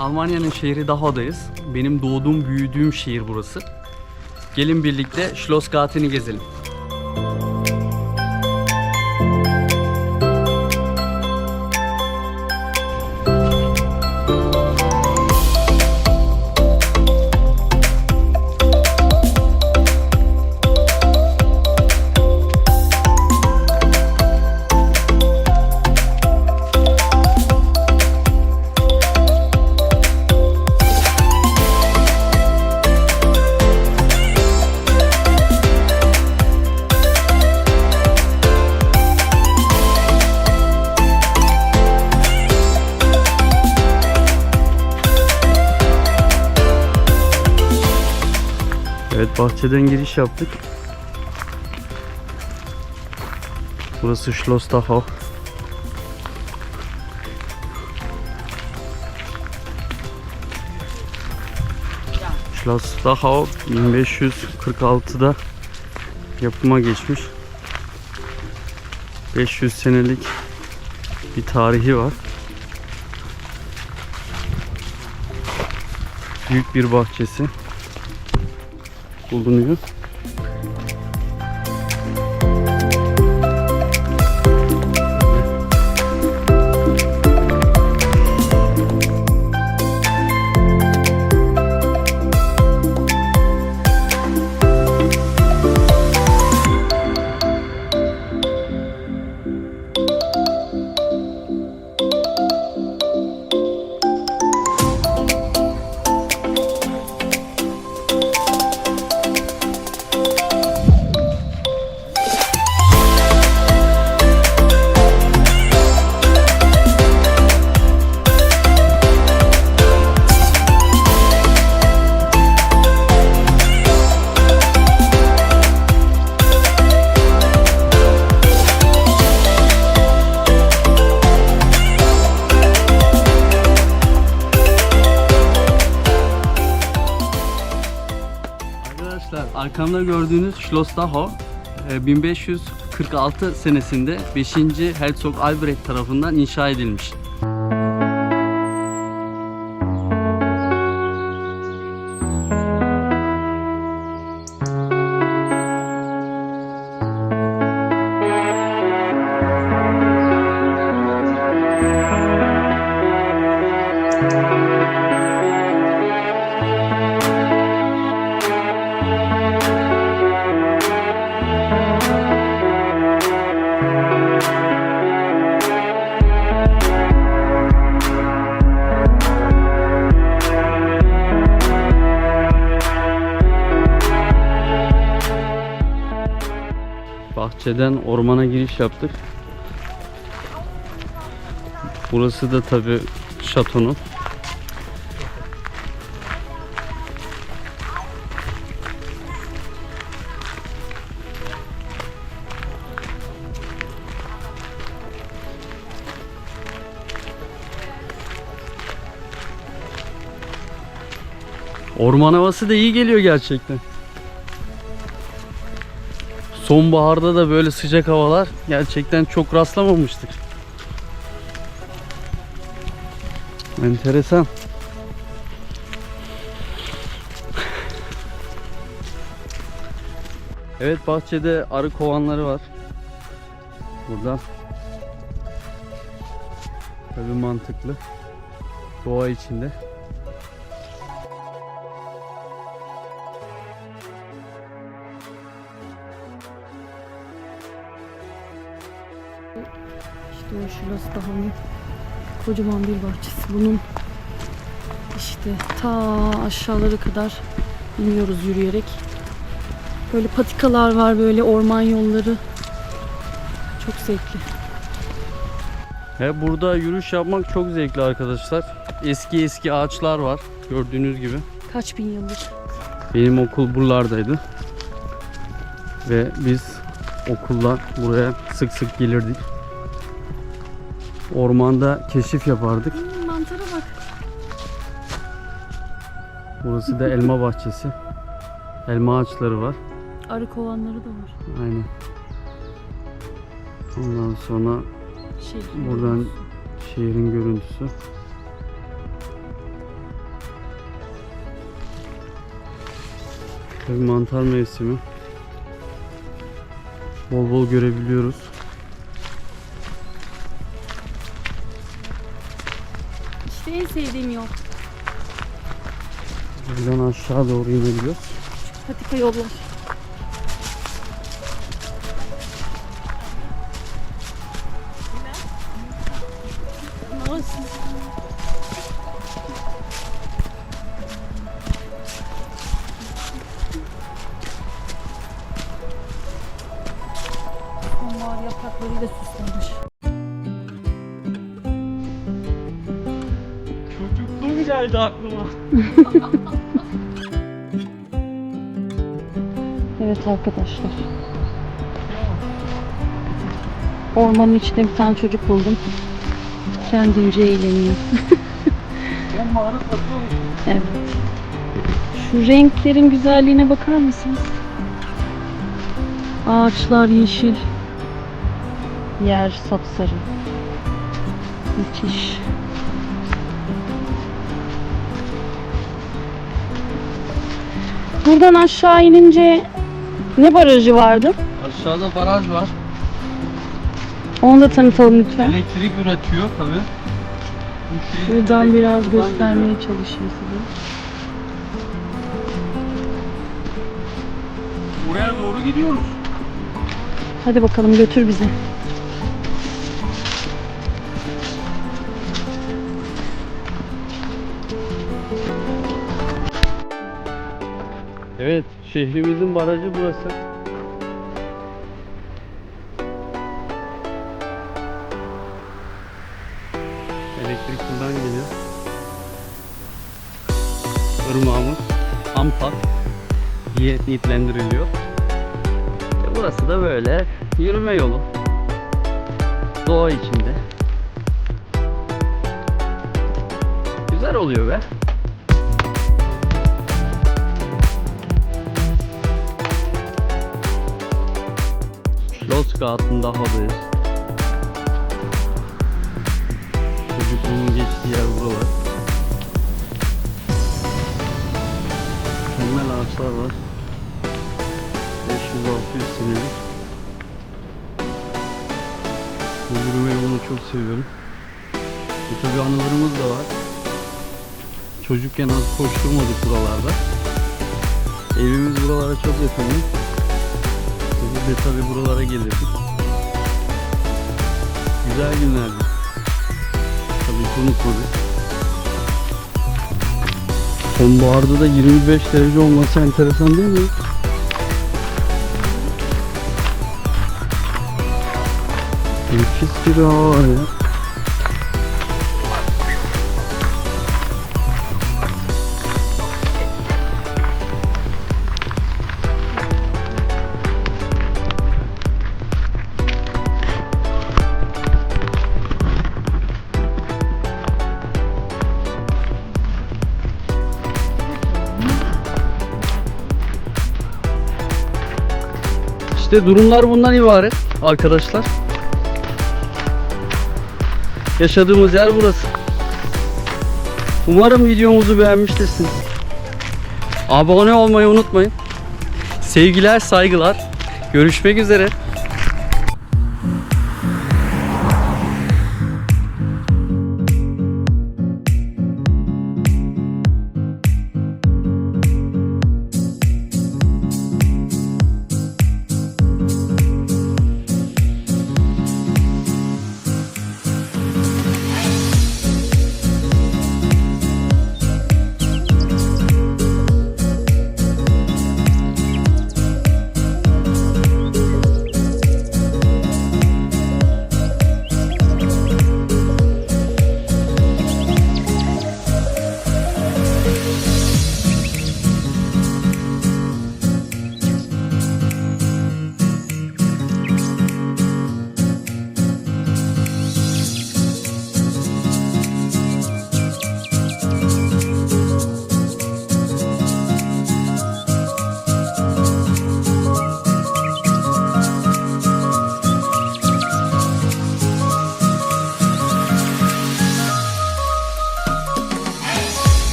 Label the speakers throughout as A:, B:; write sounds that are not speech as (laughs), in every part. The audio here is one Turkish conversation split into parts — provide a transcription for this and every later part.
A: Almanya'nın şehri Dachau'dayız. Benim doğduğum, büyüdüğüm şehir burası. Gelin birlikte Schlossgarten'i gezelim. Evet bahçeden giriş yaptık. Burası Schloss Dachau. Schloss Dachau 1546'da yapıma geçmiş. 500 senelik bir tarihi var. Büyük bir bahçesi bulunuyor. Arkamda gördüğünüz Schloss Dachau e, 1546 senesinde 5. Herzog Albrecht tarafından inşa edilmiş. Bahçeden ormana giriş yaptık. Burası da tabi şatonun. Orman havası da iyi geliyor gerçekten. Sonbaharda da böyle sıcak havalar gerçekten çok rastlamamıştık. Enteresan. Evet bahçede arı kovanları var. Burada. Tabii mantıklı. Doğa içinde.
B: O şurası Dachau'nun kocaman bir bahçesi. Bunun işte ta aşağılara kadar iniyoruz yürüyerek. Böyle patikalar var, böyle orman yolları. Çok zevkli.
A: Ve burada yürüyüş yapmak çok zevkli arkadaşlar. Eski eski ağaçlar var gördüğünüz gibi.
B: Kaç bin yıldır.
A: Benim okul buralardaydı. Ve biz okulla buraya sık sık gelirdik. Ormanda keşif yapardık.
B: Hmm, mantara bak.
A: Burası da elma bahçesi. Elma ağaçları var.
B: Arı kovanları da var.
A: Aynen. Ondan sonra
B: şehrin
A: buradan görüntüsü. şehrin görüntüsü. Tabii mantar mevsimi. Bol bol görebiliyoruz.
B: İşte en sevdiğim yol.
A: Buradan aşağı doğru inebiliyoruz.
B: Patika yollar. Evet arkadaşlar. Ormanın içinde bir tane çocuk buldum. Kendince eğleniyor. (laughs) Evet. Şu renklerin güzelliğine bakar mısınız? Ağaçlar yeşil. Yer sapsarı. Müthiş. Buradan aşağı inince ne barajı vardı?
A: Aşağıda baraj var.
B: Onu da tanıtalım lütfen.
A: Elektrik üretiyor tabi.
B: Buradan biraz göstermeye çalışıyor size.
A: Buraya doğru gidiyoruz.
B: Hadi bakalım götür bizi.
A: Şehrimizin barajı burası. Elektrik buradan geliyor. Irmağımız Ampak diye nitelendiriliyor. E burası da böyle yürüme yolu. Doğa içinde. Güzel oluyor be. Lozgat'ın Daha'dayız. Çocukluğumun geçtiği yer buralar. Mükemmel ağaçlar var. 500-600 senelik. Bu yürüme yolunu çok seviyorum. Bu tabi anılarımız da var. Çocukken az koşturmadık buralarda. Evimiz buralara çok yakın. Biz de tabi buralara gelirdik. Güzel günlerdi. Tabii unutmadık. Sonbaharda da 25 derece olması enteresan değil mi? Nefis bir hava var ya. İşte durumlar bundan ibaret arkadaşlar. Yaşadığımız yer burası. Umarım videomuzu beğenmiştirsiniz. Abone olmayı unutmayın. Sevgiler, saygılar. Görüşmek üzere.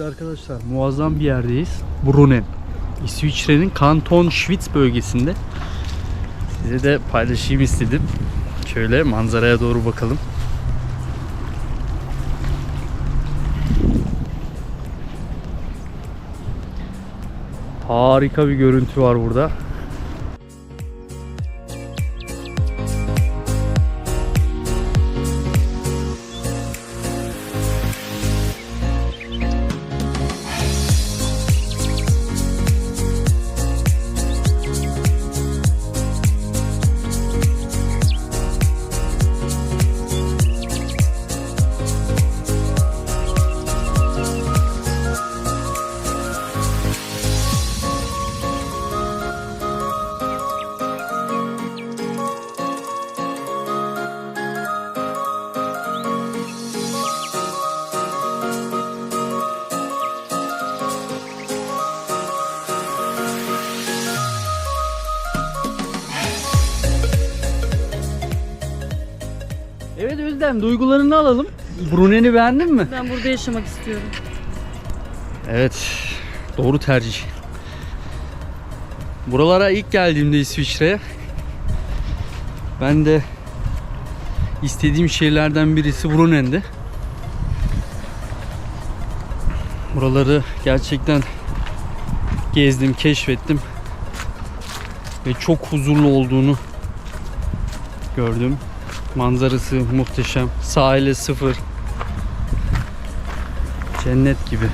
A: Arkadaşlar muazzam bir yerdeyiz. Brunnen. İsviçre'nin Kanton Schwyz bölgesinde. Size de paylaşayım istedim. Şöyle manzaraya doğru bakalım. Harika bir görüntü var burada. Özlem duygularını alalım. Brunnen'i beğendin mi?
B: Ben burada yaşamak istiyorum.
A: Evet. Doğru tercih. Buralara ilk geldiğimde İsviçre'ye ben de istediğim şehirlerden birisi Brunnen'di. Buraları gerçekten gezdim, keşfettim. Ve çok huzurlu olduğunu gördüm. Manzarası muhteşem. Sahili sıfır. Cennet gibi.